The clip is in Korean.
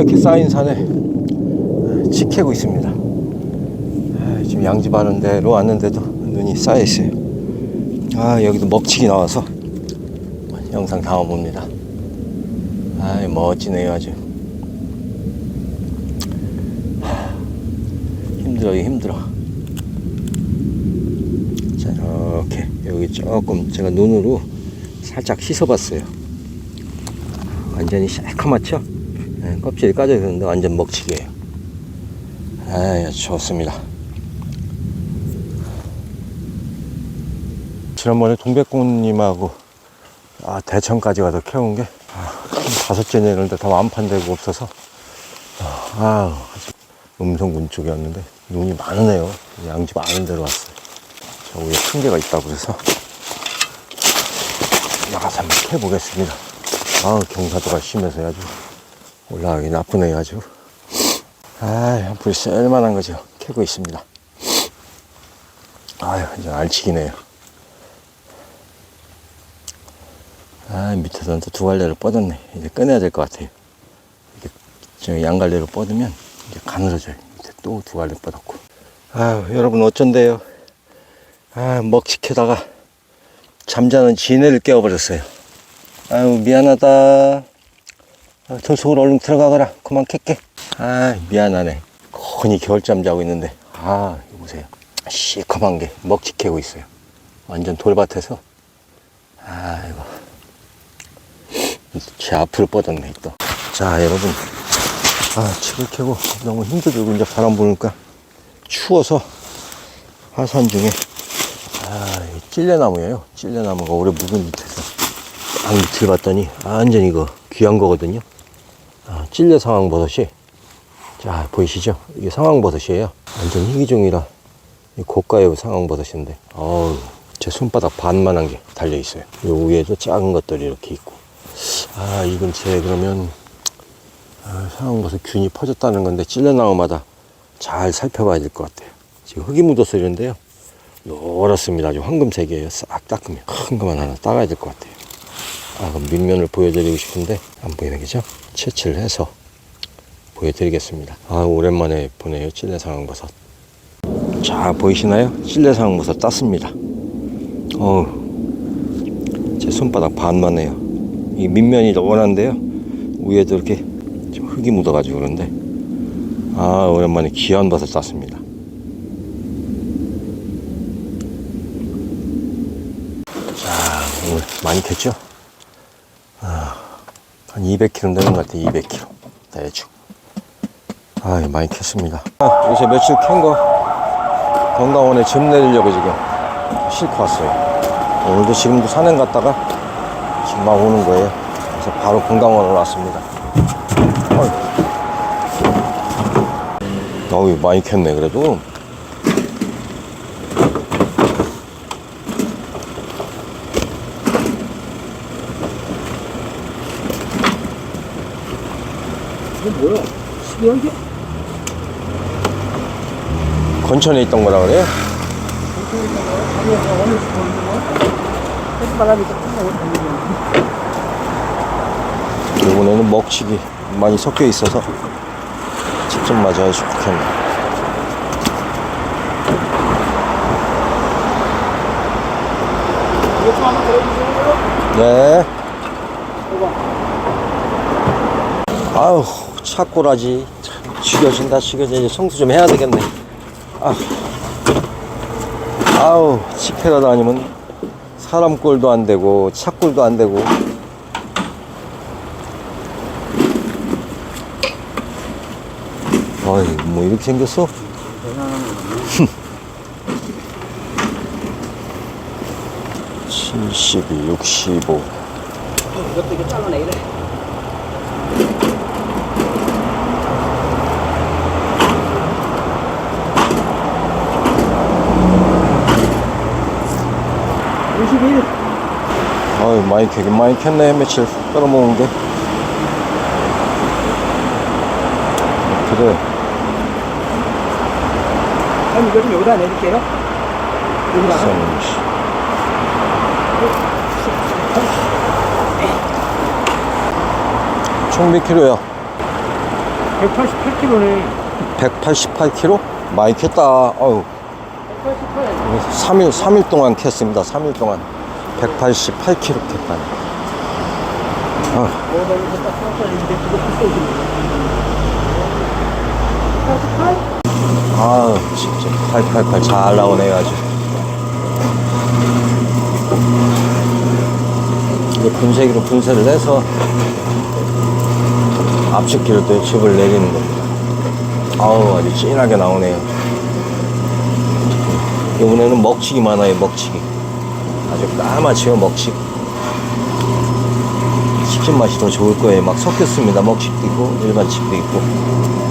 하얗게 쌓인 산에 치 캐고 있습니다. 아, 지금 양지바른 데로 왔는데도 눈이 쌓여 있어요. 아 여기도 먹치기 나와서 영상 담아봅니다. 아 멋지네요 아주. 하, 힘들어요 힘들어. 자 이렇게 여기 조금 제가 눈으로 살짝 씻어봤어요. 완전히 새카맣죠? 네, 껍질이 까져 있는데 완전 먹치기예요. 아, 좋습니다. 지난번에 동백꽃님하고 아, 대천까지 가서 캐온 게 아, 다섯째 내는데 다 완판되고 없어서 아, 음성군 쪽이었는데 눈이 많으네요. 양지 많은 데로 왔어요. 저 위에 큰 개가 있다고 그래서 나가서 한번 캐보겠습니다. 아, 경사도가 심해서 아주 올라가기 나쁘네요, 아주. 아, 불 셀만한 거죠. 캐고 있습니다. 아유, 이제 알치기네요. 아, 밑에서는 또 두 갈래를 뻗었네. 이제 꺼내야 될 것 같아요. 저 양갈래로 뻗으면 이제 가늘어져요. 밑에 또 두 갈래 뻗었고. 아유, 여러분 어쩐데요? 아, 먹치 캐다가 잠자는 지네를 깨워버렸어요. 아유, 미안하다. 아, 저 속으로 얼른 들어가거라. 그만 캘게. 아, 미안하네. 거니 겨울잠 자고 있는데. 아, 보세요. 시커먼 게 먹치 캐고 있어요. 완전 돌밭에서. 아, 이거. 제 앞을 뻗었네, 또. 자, 여러분. 아, 칩을 캐고 너무 힘들고 이제 바람 부니까 추워서 화산 중에 아, 이 찔레나무예요. 찔레나무가 오래 묵은 밑에서 딱 밑을 봤더니 완전 이거 귀한 거거든요. 아, 찔레 상황버섯이 자 보이시죠? 이게 상황버섯이에요. 완전 희귀종이라 이 고가의 상황버섯인데 어우 제 손바닥 반만한 게 달려 있어요. 요 위에도 작은 것들이 이렇게 있고 아 이 근처에 그러면 아, 상황버섯 균이 퍼졌다는 건데 찔레나무마다 잘 살펴봐야 될 것 같아요. 지금 흙이 이런데요. 노랗습니다. 아주 황금색이에요. 싹 닦으면 큰 것만 하나 따가야 될 것 같아요. 아, 밑면을 보여드리고 싶은데 안 보이네, 그죠? 채취를 해서 보여드리겠습니다. 아, 오랜만에 보네요. 찔레 상황버섯. 자, 보이시나요? 찔레 상황버섯 땄습니다. 어우, 제 손바닥 반만 해요. 이 밑면이 노란데요. 위에도 이렇게 좀 흙이 묻어가지고 그런데 아, 오랜만에 귀한 버섯 땄습니다. 자, 오늘 많이 캤죠? 아, 한 200kg 되는 것 같아요, 200kg. 대충. 아, 많이 캤습니다. 아, 요새 며칠 캔 거 건강원에 점 내리려고 지금 싣고 왔어요. 오늘도 지금도 산행 갔다가 지금 막 오는 거예요. 그래서 바로 건강원으로 왔습니다. 어이, 어이 많이 캤네, 그래도. 이게 뭐야? 신기한 게? 건천에 있던 거라 그래요? 아니야, 어느 수건인 거야? 햇바람이 좀 끝나고 다니는 이번에는 먹치기 많이 섞여 있어서 직접 맞아야 좋겠네. 네. 아유, 차꼬라지. 참, 죽여진다, 죽여져. 이제 청소 좀 해야 되겠네. 아. 아우, 치패가 다니면 사람 꼴도 안 되고, 차 꼴도 안 되고. 어이, 뭐 이렇게 생겼어? 칠십이, 육십오. 이것도 이거 잘라내래. 오십일. 아유 많이 캐긴 많이 캤네 며칠 떨어먹은 게 그래 그럼 이거 좀 여기다 내릴게요. 여기다가. 총 몇 킬로야? 188kg네. 188kg? 많이 켰다. 어우. 188. 3일, 3일 동안 캤습니다. 3일 동안. 188kg 캤다니. 나 이거 딱 깜짝인데, 그거 비싸지. 88? 아, 진짜. 888 잘 나오네요, 아주. 이게 분쇄기로 분쇄를 해서 압축기로 또 칩을 내리는 겁니다. 아우, 아주 진하게 나오네요. 이번에는 먹치기 많아요, 먹치기. 아주 까맣지요, 먹치기. 치킨 맛이 더 좋을 거예요. 막 섞였습니다. 먹치기도 있고, 일반 칩도 있고.